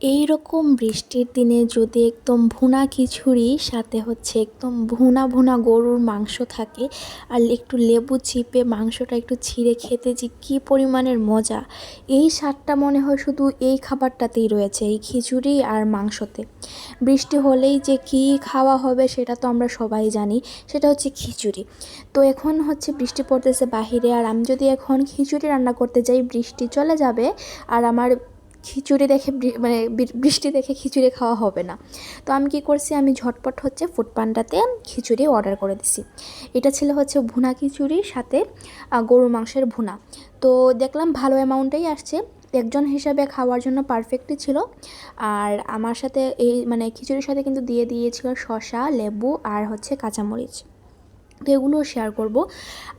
এই রকম বৃষ্টির দিনে যদি একদম ভুনা খিচুড়ি, সাথে হচ্ছে একদম ভুনা ভুনা গরুর মাংস থাকে, আর একটু লেবু চিপে মাংসটা একটু ছিঁড়ে খেতে যে কী পরিমাণের মজা। এই স্বাদটা মনে হয় শুধু এই খাবারটাতেই রয়েছে, এই খিচুড়ি আর মাংসতে। বৃষ্টি হলেই যে কী খাওয়া হবে সেটা তো আমরা সবাই জানি, সেটা হচ্ছে খিচুড়ি। তো এখন হচ্ছে বৃষ্টি পড়তেছে বাহিরে, আর আমি যদি এখন খিচুড়ি রান্না করতে যাই, বৃষ্টি চলে যাবে, আর আমার খিচুড়ি দেখে মানে বৃষ্টি দেখে খিচুড়ি খাওয়া হবে না। তো আমি কি করছি, আমি ঝটপট হচ্ছে ফুড পান্ডাতে খিচুড়ি অর্ডার করে দিছি। এটা ছিল হচ্ছে ভুনা খিচুড়ির সাথে গরুর মাংসের ভুনা। তো দেখলাম ভালো অ্যামাউন্টেই আসছে। একজন হিসাবে খাওয়ার জন্য পারফেক্টই ছিল। আর আমার সাথে এই মানে খিচুড়ির সাথে কিন্তু দিয়ে দিয়েছিল শসা, লেবু আর হচ্ছে কাঁচামরিচ। তো এগুলোও শেয়ার করব।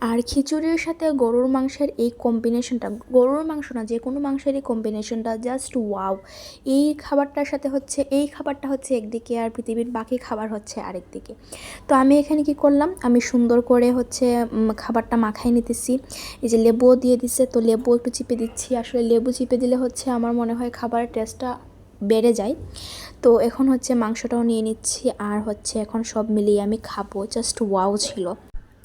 আর খিচুড়ির সাথে গরুর মাংসের এই কম্বিনেশনটা গরুর মাংস না, যে কোনো মাংসের এই কম্বিনেশনটা জাস্ট ওয়াও এই খাবারটার সাথে হচ্ছে, এই খাবারটা হচ্ছে একদিকে আর পৃথিবীর বাকি খাবার হচ্ছে আরেক দিকে তো আমি এখানে কি করলাম, আমি সুন্দর করে হচ্ছে খাবারটা মাখাই নিতেছি। এই যে লেবুও দিয়ে দিছে, তো লেবু একটু চিপে দিচ্ছি। আসলে লেবু চিপে দিলে হচ্ছে আমার মনে হয় খাবারের টেস্টটা বেড়ে যায়। তো এখন হচ্ছে মাংসটাও নিয়ে নিচ্ছি আর হচ্ছে এখন সব মিলিয়ে আমি খাব। জাস্ট ওয়াও ছিল।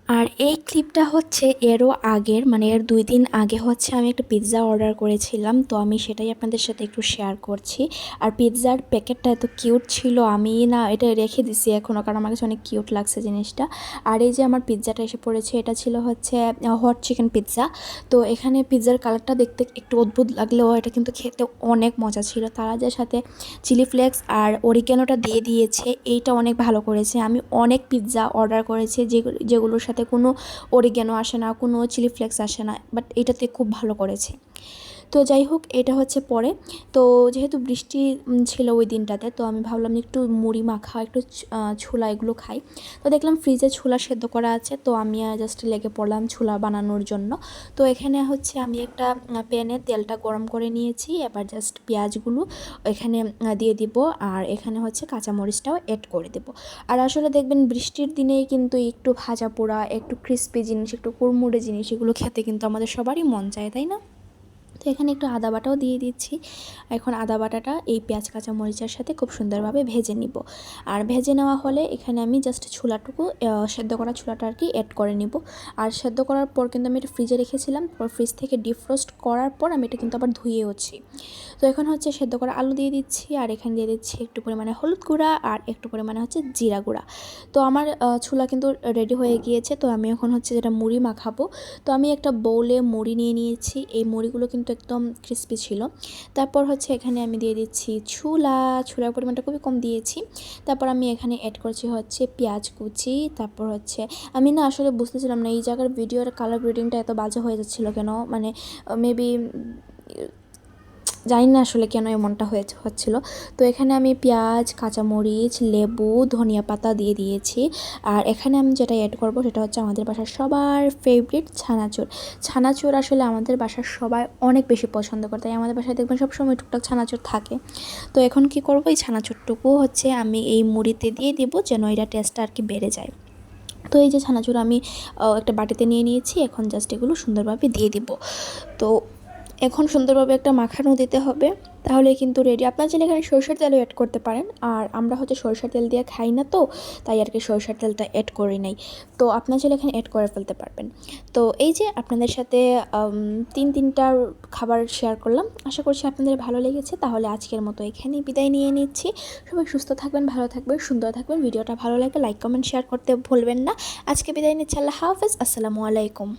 আর এই ক্লিপটা হচ্ছে এরও আগের মানে এর দুই দিন আগে হচ্ছে আমি একটা পিৎজা অর্ডার করেছিলাম, তো আমি সেটাই আপনাদের সাথে একটু শেয়ার করছি। আর পিৎজার প্যাকেটটা এত কিউট ছিল, আমি না এটা রেখে দিছি এখনও কারণ আমার কাছে অনেক কিউট লাগছে জিনিসটা। আর এই যে আমার পিৎজাটা এসে পড়েছে, এটা ছিল হচ্ছে হট চিকেন পিৎজা তো এখানে পিৎজার কালারটা দেখতে একটু অদ্ভুত লাগলেও এটা কিন্তু খেতে অনেক মজা ছিল। তারা যে সাথে চিলি ফ্লেক্স আর অরিগ্যানোটা দিয়ে দিয়েছে, এইটা অনেক ভালো করেছে। আমি অনেক পিৎজা অর্ডার করেছি যেগুলোর সাথে সাথে কোনো অরিগ্যানো আসে না, কোনো চিলি ফ্লেক্স আসে না বাট এটাতে খুব ভালো করেছে। তো যাই হোক, এটা হচ্ছে পরে। তো যেহেতু বৃষ্টি ছিল ওই দিনটাতে, তো আমি ভাবলাম একটু মুড়ি মাখা, একটু ছোলা এগুলো খাই। তো দেখলাম ফ্রিজে ছোলা সেদ্ধ করা আছে, তো আমি জাস্ট লেগে পড়লাম ছোলা বানানোর জন্য। তো এখানে হচ্ছে আমি একটা প্যানে তেলটা গরম করে নিয়েছি, এবার জাস্ট পেঁয়াজগুলো এখানে দিয়ে দিব, আর এখানে হচ্ছে কাঁচামরিচটাও অ্যাড করে দেব। আর আসলে দেখবেন বৃষ্টির দিনেই কিন্তু একটু ভাজা পোড়া, একটু ক্রিস্পি জিনিস, একটু কুড়মুড়ে জিনিস, এগুলো খেতে কিন্তু আমাদের সবারই মন চায়, তাই না? তো এখানে একটু আদা বাটাও দিয়ে দিচ্ছি। এখন আদা বাটাটা এই পেঁয়াজ কাঁচা মরিচের সাথে খুব সুন্দরভাবে ভেজে নিব। আর ভেজে নেওয়া হলে এখানে আমি জাস্ট ছোলাটুকু সেদ্ধ করা ছোলাটা আর কি অ্যাড করে নিব। আর সেদ্ধ করার পর কিন্তু আমি এটা ফ্রিজে রেখেছিলাম। তারপর ফ্রিজ থেকে ডিফ্রোস্ট করার পর আমি এটা কিন্তু আবার ধুয়েওছি তো এখন হচ্ছে সেদ্ধ করা আলু দিয়ে দিচ্ছি। আর এখানে দিয়ে দিচ্ছি একটু পরিমাণে হলুদ গুঁড়া আর একটু পরিমাণে হচ্ছে জিরা গুঁড়া। তো আমার ছোলা কিন্তু রেডি হয়ে গিয়েছে। তো আমি এখন হচ্ছে যেটা মুড়ি মাখাবো। তো আমি একটা বোলে মুড়ি নিয়ে নিয়েছি। এই মুড়িগুলো কিন্তু একদম ক্রিসপি ছিল। তারপর হচ্ছে এখানে আমি দিয়ে দিচ্ছি ছুলা, ছুলার পরিমাণটা খুবই কম দিয়েছি। তারপর আমি এখানে অ্যাড করছি হচ্ছে পেঁয়াজ কুচি, তারপর হচ্ছে আমি না আসলে বুঝতেছিলাম না, এই জায়গার ভিডিওর কালার গ্রেডিংটা এত বাজে হয়ে যাচ্ছিল কেন? মানে মেবি জানি না আসলে কেন এমনটা হয়ে হচ্ছিল। তো এখানে আমি পেঁয়াজ, কাঁচামরিচ, লেবু, ধনিয়া পাতা দিয়ে দিয়েছি। আর এখানে আমি যেটা অ্যাড করব সেটা হচ্ছে আমাদের বাসার সবার ফেভারিট ছানাচুর। ছানাচুর আসলে আমাদের বাসার সবাই অনেক বেশি পছন্দ করে, তাই আমাদের বাসায় দেখবেন সবসময় টুকটাক ছানাচুর থাকে। তো এখন কি করব? এই ছানাচুরটুকু হচ্ছে আমি এই মুড়িতে দিয়ে দেবো যেন এটা টেস্টটা আর কি বেড়ে যায়। তো এই যে ছানাচুর আমি একটা বাটিতে নিয়ে নিয়েছি, এখন জাস্ট এগুলো সুন্দরভাবে দিয়ে দিব। তো এখন সুন্দরভাবে একটা মাখানো দিতে হবে। তাহলে কিন্তু রেডি আপনার চাইলে এখানে সরষের তেলও অ্যাড করতে পারেন। আর আমরা হচ্ছে সরষের তেল দিয়ে খাই না তো, তাই আর কি সরষের তেলটা অ্যাড করি নাই। তো আপনার চাইলে এখানে অ্যাড করে ফেলতে পারবেন। তো এই যে আপনাদের সাথে তিন তিনটা খাবার শেয়ার করলাম। আশা করছি আপনাদের ভালো লেগেছে। তাহলে আজকের মতো এখানেই বিদায় নিয়ে নিচ্ছি। সবাই সুস্থ থাকবেন, ভালো থাকবেন, সুন্দর থাকবেন। ভিডিওটা ভালো লাগলে লাইক কমেন্ট শেয়ার করতে ভুলবেন না। আজকে বিদায় নিচ্ছি। আল্লাহ হাফেজ। আসসালামু আলাইকুম।